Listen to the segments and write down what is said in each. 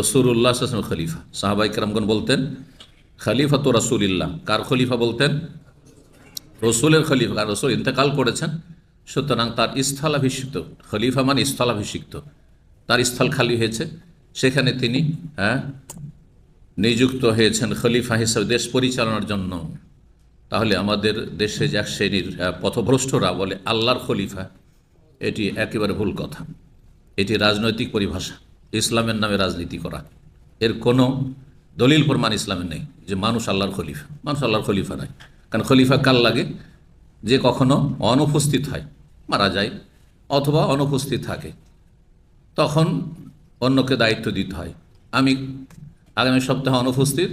রসুল্লাহ খলিফা। সাহাবাই কেরামগন বলতেন খলিফা তো রসুলিল্লাহ। কার খলিফা বলতেন? রসুলের খলিফা। কার রসুল ইন্তেকাল করেছেন, সুতরাং তার স্থলাভিষিক্ত খলিফা মানে স্থলাভিষিক্ত তার স্থল খালি হয়েছে। সেখানে তিনি হ্যাঁ নিযুক্ত হয়েছেন খলিফা হিসেবে দেশ পরিচালনার জন্য। তাহলে আমাদের দেশে যে এক শ্রেণির পথভ্রষ্টরা বলে আল্লাহর খলিফা, এটি একেবারে ভুল কথা। এটি রাজনৈতিক পরিভাষা। ইসলামের নামে রাজনীতি করা। এর কোনো দলিল প্রমাণ ইসলামের নেই যে মানুষ আল্লাহর খলিফা। মানুষ আল্লাহর খলিফা নয় কারণ খলিফা কাল লাগে? যে কখনো অনুপস্থিত হয়, মারা যায়, অথবা অনুপস্থিত থাকে। তখন অন্যকে দায়িত্ব দিতে হয়। আমি আগামী সপ্তাহে অনুপস্থিত,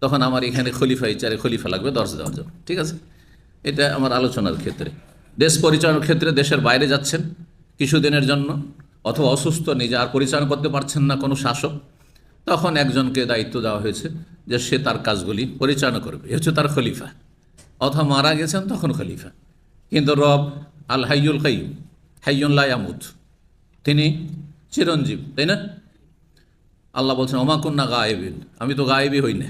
তখন আমার এখানে খলিফা, এই চারে খলিফা লাগবে দশ দেওয়ার জন্য ঠিক আছে? এটা আমার আলোচনার ক্ষেত্রে। দেশ পরিচালনার ক্ষেত্রে দেশের বাইরে যাচ্ছেন কিছুদিনের জন্য। অথবা অসুস্থ, নিজে আর পরিচালনা করতে পারছেন না কোনো শাসক, তখন একজনকে দায়িত্ব দেওয়া হয়েছে যে সে তার কাজগুলি পরিচালনা করবে। এ হচ্ছে তার খলিফা। অথবা মারা গেছেন তখন খলিফা। কিন্তু রব আল হাইয়ুল কাইয়ুম হাইয়ুল্লাহ আমুদ তিনি চিরঞ্জীব, তাই না? আল্লাহ বলছেন ওমাকুন্না গায়েবিন আমি তো গায়েবই হই না।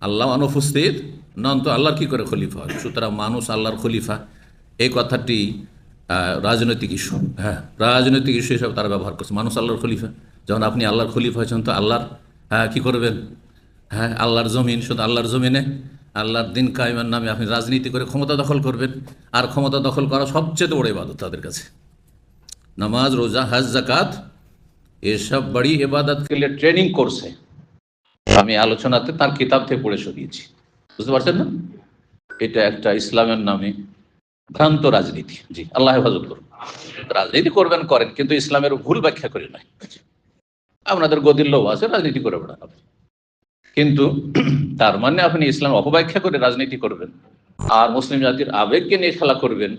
আল্লাহ অনুপস্থিত নন তো আল্লাহর কী করে খলিফা সুতরাং মানুষ আল্লাহর খলিফা। এই কথাটি রাজনৈতিক ইস্যু হ্যাঁ রাজনৈতিক ইস্যু হিসাবে তারা ব্যবহার করছে। মানুষ আল্লাহর খলিফা। যখন আপনি আল্লাহর খলিফা হয়েছেন, তো আল্লাহর হ্যাঁ কী করবেন? হ্যাঁ আল্লাহর জমিন, শুধু আল্লাহর জমিনে। আল্লাহর দিন কায়েমের নামে আপনি রাজনীতি করে ক্ষমতা দখল করবেন। আর ক্ষমতা দখল করা সবচেয়ে বড় এবাদত তাদের কাছে। নামাজ, রোজা, হাজ জাকাত এসব বাড়ি এবাদত লিয়ে ট্রেনিং করছে আমি আলোচনাতে তার কিতাব থেকে পড়ে শুনিয়েছি বুঝতে পারছেন না? এটা একটা ইসলামের নামে ভ্রান্ত রাজনীতি। জি, আল্লাহ হেফাজত করুন। রাজনীতি করবেন, করেন, কিন্তু ইসলামের ভুল ব্যাখ্যা করে নয় আপনাদের গদির লোক আছে, রাজনীতি করে বেড়ান কিন্তু তার মানে আপনি ইসলাম অপব্যাখ্যা করে রাজনীতি করবেন, আর মুসলিম জাতির আবেগকে নিয়ে খেলা করবেন,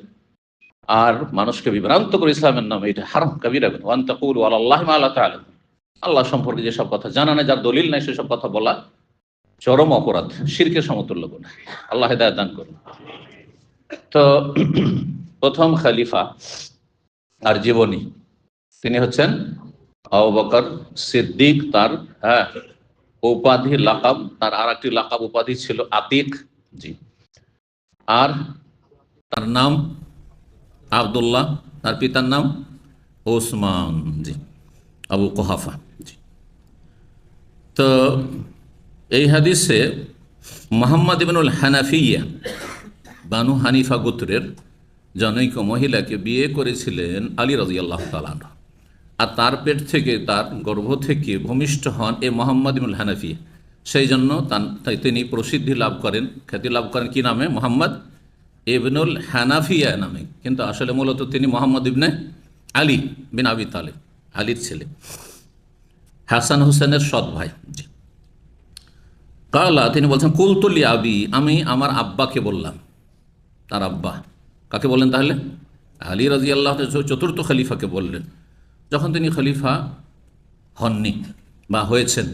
আর মানুষকে বিভ্রান্ত করে ইসলামের নামে, এটা হারাম, কবিরা ওয়ান তাকুল আল্লাহ আল্লাহ তাআলা আল্লাহ সম্পর্কে যেসব কথা জানা নেই, যার দলিল নাই, সেসব কথা বলা চরম অপরাধ শিরকে সমতুল্য গুণা আল্লাহ হেদায়ত দান করুন। তো প্রথম খলিফা আর জীবনী, তিনি হচ্ছেন আবু বকর সিদ্দিক, তার হ্যাঁ উপাধি, লাকাব, তার আর একটি লাকাব উপাধি ছিল আতিক, জি। আর তার নাম আবদুল্লাহ, তার পিতার নাম ওসমান, জি, আবু কোহাফা, জি। তো এই হাদিসে মোহাম্মদ ইবনুল হানাফিয়া বানু হানিফা গোত্রের জনৈক মহিলাকে বিয়ে করেছিলেন আলী রাজি আল্লাহ আর তার পেট থেকে, তার গর্ভ থেকে ভূমিষ্ঠ হন এ মোহাম্মদ ইমুল হানাফিয়া সেই জন্য তিনি প্রসিদ্ধি লাভ করেন। খ্যাতি লাভ করেন কি নামে? মোহাম্মদ ইবনুল হানাফিয়া নামে। কিন্তু আসলে মূলত তিনি মোহাম্মদ ইবনে আলী বিন আবি তালেব, আলীর ছেলে। হাসান হোসেনের সৎ ভাই। কালা তিনি বলছেন কুলতুলি আবি, আমি আমার আব্বাকে বললাম তার আব্বা। কাকে বললেন তাহলে? আলী রাজি আল্লাহ চতুর্থ খলিফাকে বললেন। যখন তিনি খলিফা হননি বা হয়েছেন,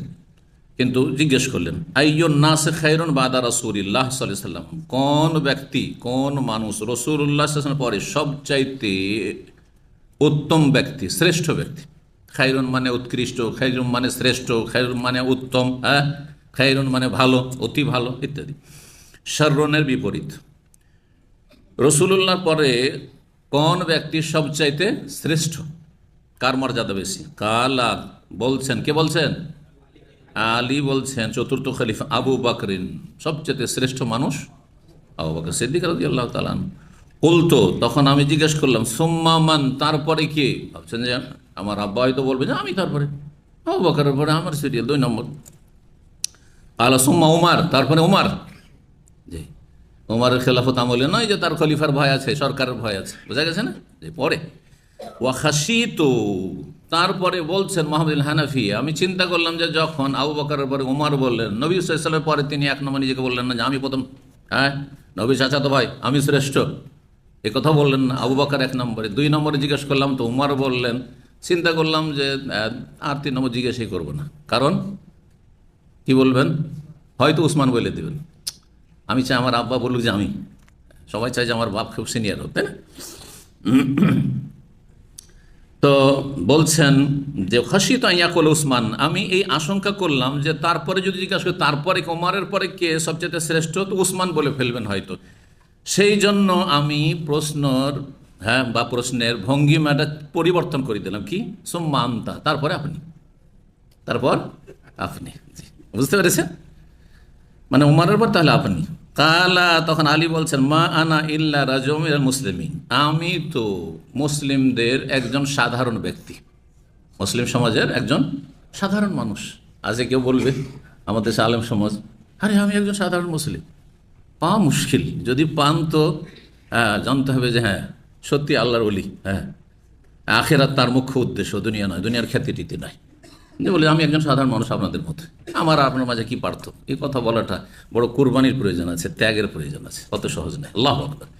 কিন্তু জিজ্ঞেস করলেন, আইয়ন নাসে খাইরন বাদা রসুল্লাহ সাল্লাম? কোন ব্যক্তি, কোন মানুষ রসুল রসুল্লাহ পরে সবচাইতে উত্তম ব্যক্তি, শ্রেষ্ঠ ব্যক্তি? খাইরুন মানে উৎকৃষ্ট খাইরুন মানে শ্রেষ্ঠ খাইরুন মানে উত্তম হ্যাঁ? খাইরুন মানে ভালো, অতি ভালো, ইত্যাদি। শর্রনের বিপরীত। রসুল্লাহর পরে কোন ব্যক্তি সবচাইতে শ্রেষ্ঠ? কার মর্যাদা বেশি? কালা বলছেন, কে বলছেন? আলী বলছেন, চতুর্থ খলিফা আবু বাকরিন সবচেয়ে শ্রেষ্ঠ মানুষ আবু বকর সিদ্দিক আল্লাহ তালান উল্টো তখন আমি জিজ্ঞেস করলাম সোম্মামান তারপরে কে? ভাবছেন যে আমার আব্বা হয়তো বলবে যে আমি তারপরে। আবু বকরের পরে আমার সিরিয়াল দুই নম্বর। আলা সোম্মা উমার, তারপরে উমার। উমারের খেলাফত আমলে নয় যে তার খলিফার ভয় আছে, সরকারের ভয় আছে। বোঝা গেছে না? যে পরে। ওয়াখাসি তো তারপরে বলছেন মোহাম্মদ হানাফি, আমি চিন্তা করলাম যে যখন আবু বকরের পরে উমার বললেন, নবী সাল্লামের পরে তিনি এক নম্বর নিজেকে বললেন না যে আমি প্রথম। হ্যাঁ? নবী চাচা তো ভাই, আমি শ্রেষ্ঠ। এ কথা বললেন না। আবু বকর এক নম্বরে। দুই নম্বরে জিজ্ঞেস করলাম তো উমার বললেন, চিন্তা করলাম যে আর তিন নম্বর জিজ্ঞেসই করব না। কারণ, কি বলবেন? হয়তো উসমান বলে দেবেন। আমি চাই আমার আব্বা বলুক যে আমি। সবাই চাই যে আমার বাপ খুব সিনিয়র হোক, তাই না? তো বলছেন যে হাসিত ইয়াকুল উসমান, আমি এই আশঙ্কা করলাম যে তারপরে যদি জিজ্ঞাসা করি, তারপরে ওমারের পরে কে সবচেয়ে শ্রেষ্ঠ? তো উসমান বলে ফেলবেন হয়তো। সেই জন্য আমি প্রশ্নর হ্যাঁ বা প্রশ্নের ভঙ্গিমাটা পরিবর্তন করে দিলাম। কি? সোম্মা তারপরে আপনি। তারপর আপনি। বুঝতে পেরেছেন? মানে উমারের পর তাহলে আপনি। কালা, তখন আলী বলছেন, মা আনা ইল্লা রাজম মুসলিমি। আমি তো মুসলিমদের একজন সাধারণ ব্যক্তি। মুসলিম সমাজের একজন সাধারণ মানুষ। আজকে কেউ বলবে, আমাদের দেশে আলেম সমাজ। আরে, আমি একজন সাধারণ মুসলিম। পা মুশকিল। যদি পান তো হ্যাঁ জানতে হবে যে হ্যাঁ সত্যি আল্লাহর অলি হ্যাঁ। আখেরাত তার মুখ্য উদ্দেশ্য দুনিয়া নয়, দুনিয়ার খ্যাতি টিতি নয়। যে বলে, আমি একজন সাধারণ মানুষ আপনাদের মধ্যে আমার আপনার মাঝে কি পার্থক্য? এই কথা বলাটা বড় কোরবানির প্রয়োজন আছে, ত্যাগের প্রয়োজন আছে। অত সহজ নয়। আল্লাহ আকবর।